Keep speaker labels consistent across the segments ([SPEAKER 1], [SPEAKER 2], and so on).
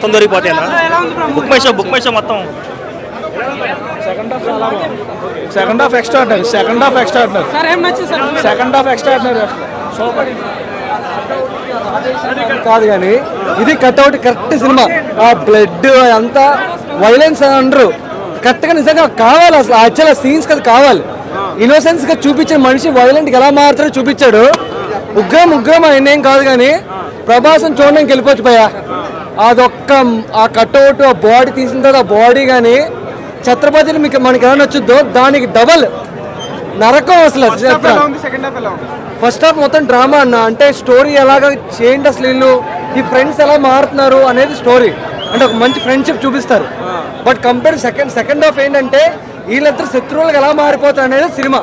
[SPEAKER 1] మొత్తం దొరికిపోతాయి Book My Show Book My Show మొత్తం.
[SPEAKER 2] Second half extra ఆడినారు సెకండ్ హాఫ్ ఎక్స్ట్రా
[SPEAKER 3] సార్ ఏం నచ్చింది సార్
[SPEAKER 2] సెకండ్ హాఫ్ ఎక్స్ట్రా ఆడినారు సూపర్
[SPEAKER 4] కాదు కానీ ఇది కట్అవుట్ కరెక్ట్ సినిమా ఆ బ్లడ్ అంతా వైలెన్స్ అని అనరు. కరెక్ట్గా నిజంగా కావాలి అసలు. యాక్చువల్ సీన్స్ కదా కావాలి. ఇన్నోసెన్స్గా చూపించిన మనిషి వైలెంట్ ఎలా మారుతాడో చూపించాడు. ఉగ్రం ఉగ్రం ఆయన ఏం కాదు కానీ ప్రభాసం చూడడానికి వెళ్ళిపోవచ్చు భయ అదొక్క ఆ కట్అవుట్ ఆ బాడీ తీసిన తర్వాత ఆ బాడీ కానీ ఛత్రపతిని మీకు మనకి ఎలా నచ్చుద్దో దానికి డబల్ నరకం అసలు ఫస్ట్ హాఫ్ మొత్తం డ్రామా అన్న. అంటే స్టోరీ ఎలాగ చేయండి అసలు వీళ్ళు? ఈ ఫ్రెండ్స్ ఎలా మారుతున్నారు అనేది స్టోరీ అంటే ఒక మంచి ఫ్రెండ్షిప్ చూపిస్తారు. But compare second second half ఏంటంటే వీళ్ళిద్దరు శత్రువులకు ఎలా మారిపోతారు అనేది సినిమా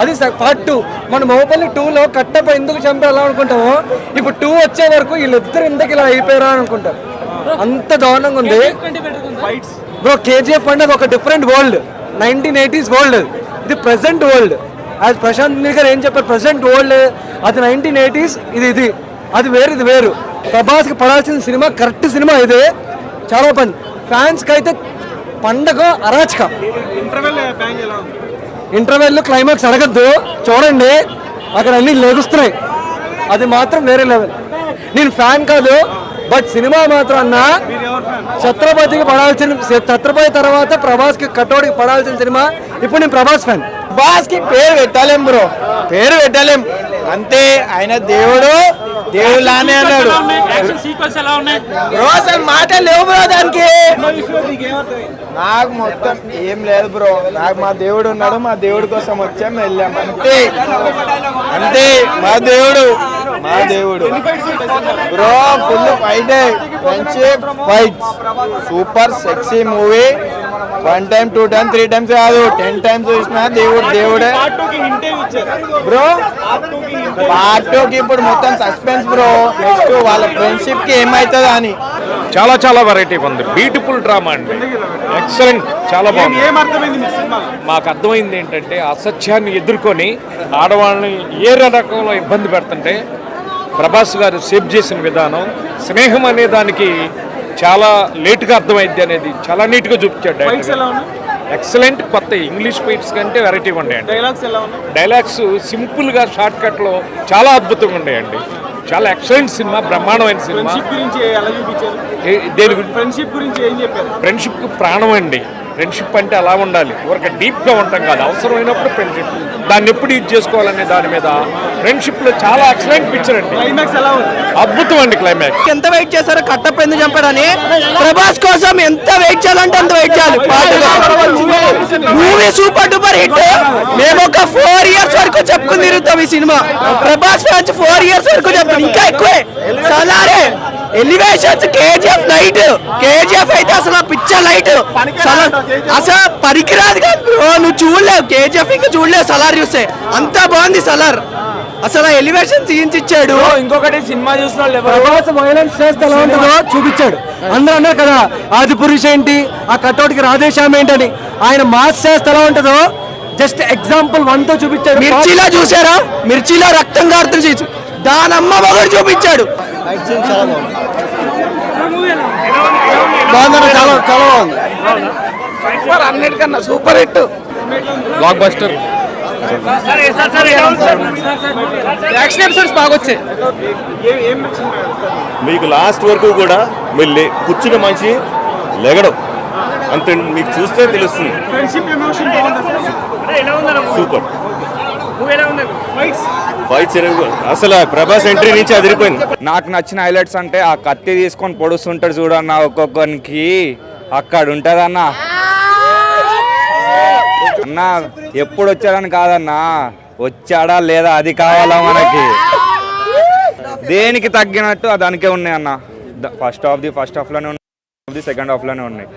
[SPEAKER 4] అది పార్ట్ టూ మన మోపల్లి టూలో కట్టప ఎందుకు చంపాలా అనుకుంటామో ఇప్పుడు టూ వచ్చే వరకు వీళ్ళిద్దరు ఎందుకు ఇలా అయిపోయారా అని అనుకుంటారు. అంత దారుణంగా ఉంది. బ్రో కేజీఎఫ్ అంటే అది ఒక different world nineteen eighties world ఇది ప్రెసెంట్ వరల్డ్ అది ప్రశాంత్ గారు ఏం చెప్పారు? ప్రెసెంట్ వరల్డ్ అది నైన్టీన్ ఎయిటీస్ ఇది ఇది. అది వేరు ఇది వేరు. ప్రభాస్కి పడాల్సిన సినిమా కరెక్ట్ సినిమా ఇదే. చాలా పని. ఫ్యాన్స్కి అయితే పండగ అరాచక.
[SPEAKER 2] ఇంటర్వెల్
[SPEAKER 4] క్లైమాక్స్ అడగద్దు. చూడండి. అక్కడ అన్ని లెగుస్తున్నాయి. అది మాత్రం వేరే లెవెల్. నేను ఫ్యాన్ కాదు బట్ సినిమా మాత్రం అన్నా ఛత్రపతికి పడాల్సిన ఛత్రపతి తర్వాత ప్రభాస్కి కట్టోడికి పడాల్సిన సినిమా. ఇప్పుడు నేను ప్రభాస్ ఫ్యాన్.
[SPEAKER 2] బాస్కి పేరు పెట్టాలేం బ్రో. పేరు పెట్టాలేం. అంతే. ఆయన దేవుడు. దేవుడు లానే అన్నాడు.
[SPEAKER 3] సీక్వెన్స్ ఎలా ఉన్నాయి?
[SPEAKER 2] బ్రో అసలు మాట లేవు బ్రో దానికి. నాకు మొత్తం ఏం లేదు బ్రో. నాకు మా దేవుడు ఉన్నాడు మా దేవుడి కోసం వచ్చాం వెళ్ళాం. అంతే. అంతే. మా దేవుడు. మా దేవుడు. Bro full fight. Friendship fight super sexy movie one time two time three times కాదు. టెన్ టైమ్స్ చూసినా దేవుడు దేవుడే. బ్రో పార్ట్ టూకి ఇప్పుడు మొత్తం సస్పెన్స్ బ్రో నెక్స్ట్ వాళ్ళ ఫ్రెండ్షిప్కి ఏమైతుందో అని.
[SPEAKER 5] చాలా చాలా వెరైటీ ఉంది. బ్యూటిఫుల్ డ్రామా అండి. ఎక్సలెంట్ చాలా బాగుంది. మాకు అర్థమైంది ఏంటంటే అసత్యాన్ని ఎదుర్కొని ఆడవాళ్ళని ఏ రకంలో ఇబ్బంది పెడుతుంటే ప్రభాస్ గారు సేవ్ చేసిన విధానం స్నేహం అనే దానికి చాలా లేట్గా అర్థమైంది అనేది చాలా నీట్గా చూపించాడు ఎక్సలెంట్ కొత్త ఇంగ్లీష్ ఫైట్స్ కంటే వెరైటీగా ఉన్నాయండి.
[SPEAKER 2] డైలాగ్స్
[SPEAKER 5] సింపుల్గా షార్ట్ కట్లో చాలా అద్భుతంగా ఉన్నాయండి. చాలా ఎక్సలెంట్ సినిమా బ్రహ్మాండమైన సినిమా దేని గురించి
[SPEAKER 2] ఫ్రెండ్షిప్ గురించి ఏం చెప్పారు?
[SPEAKER 5] ఫ్రెండ్షిప్ ప్రాణం అండి. ఫ్రెండ్షిప్ అంటే అలా ఉండాలి. ఊరక డీప్గా ఉంటాం కాదు. అవసరమైనప్పుడు ఫ్రెండ్షిప్ దాన్ని ఎప్పుడు యూజ్ చేసుకోవాలనే దాని మీద ఫ్రెండ్షిప్లో చాలా ఎక్సలెంట్ పిక్చర్ అండి.
[SPEAKER 2] క్లైమాక్స్ ఎలా ఉంది?
[SPEAKER 5] అద్భుతం అండి క్లైమాక్స్
[SPEAKER 6] ఎంత వెయిట్ చేశారో కట్టప్ప ఎందుకు చంపాడని? ప్రభాస్ కోసం ఎంత వెయిట్ చేయాలంటే అంత వెయిట్ చేయాలి. మూవీ సూపర్ డూపర్ హిట్ మేము ఒక ఫోర్ ఇయర్స్ వరకు చెప్పుకుని తిరుగుతాం ఈ సినిమా. ప్రభాస్ ఫ్యాన్స్ ఫోర్ ఇయర్స్ వరకు చెప్తాం ఇంకా ఎక్కువే. సలారే. ఎలివేషన్స్ కేజీఎఫ్ లైట్ కేజీఎఫ్ అయితే అసలు పిక్చర్ లైట్ అసలు పనికిరాదు కాదు. నువ్వు చూడలేవు. కేజీఎఫ్ ఇంకా చూడలేవు సలార్ చూస్తే. అంత బాగుంది సలార్. అసలు ఎలివేషన్ ఇచ్చాడు.
[SPEAKER 2] ఇంకొకటి సినిమా చూసిన వాళ్ళు
[SPEAKER 4] ప్రభాస్ వైలెన్స్ చేస్తే ఎలా ఉంటుందో చూపించాడు. అందరూ అన్నారు కదా ఆది పురుష్ ఏంటి ఆ కట్టౌట్కి రాధేశ్యామ్ ఏంటని. ఆయన మాస్ చేస్తే ఎలా ఉంటుందో జస్ట్ ఎగ్జాంపుల్ వన్తో చూపించాడు.
[SPEAKER 6] మిర్చిలో చూసారా? మిర్చిలో రక్తం కారుతుంది చూసి దానమ్మ మగడు చూపించాడు.
[SPEAKER 4] చాలా బాగుంది.
[SPEAKER 6] Super hit.
[SPEAKER 5] బ్లాక్ బస్టర్
[SPEAKER 7] మీకు లాస్ట్ వరకు కూడా మీరు లే కూర్చున్న మనిషి లెగడం. అంత మీకు చూస్తే తెలుస్తుంది. సూపర్. ఫైట్స్ అసలు ప్రభాస్ ఎంట్రీ నుంచి అదిరిపోయింది.
[SPEAKER 8] నాకు నచ్చిన హైలైట్స్ అంటే ఆ కత్తి తీసుకొని పొడుస్తుంటాడు చూడన్న ఒక్కొక్కరికి అక్కడ ఉంటదన్న. అన్నా ఎప్పుడు వచ్చాడని కాదన్నా వచ్చాడా లేదా అది కావాలా మనకి? దేనికి తగ్గినట్టు దానికే ఉన్నాయి అన్న. ఫస్ట్ హాఫ్ ది ఫస్ట్ హాఫ్లోనే ఉన్నాయి సెకండ్ హాఫ్లోనే ఉన్నాయి.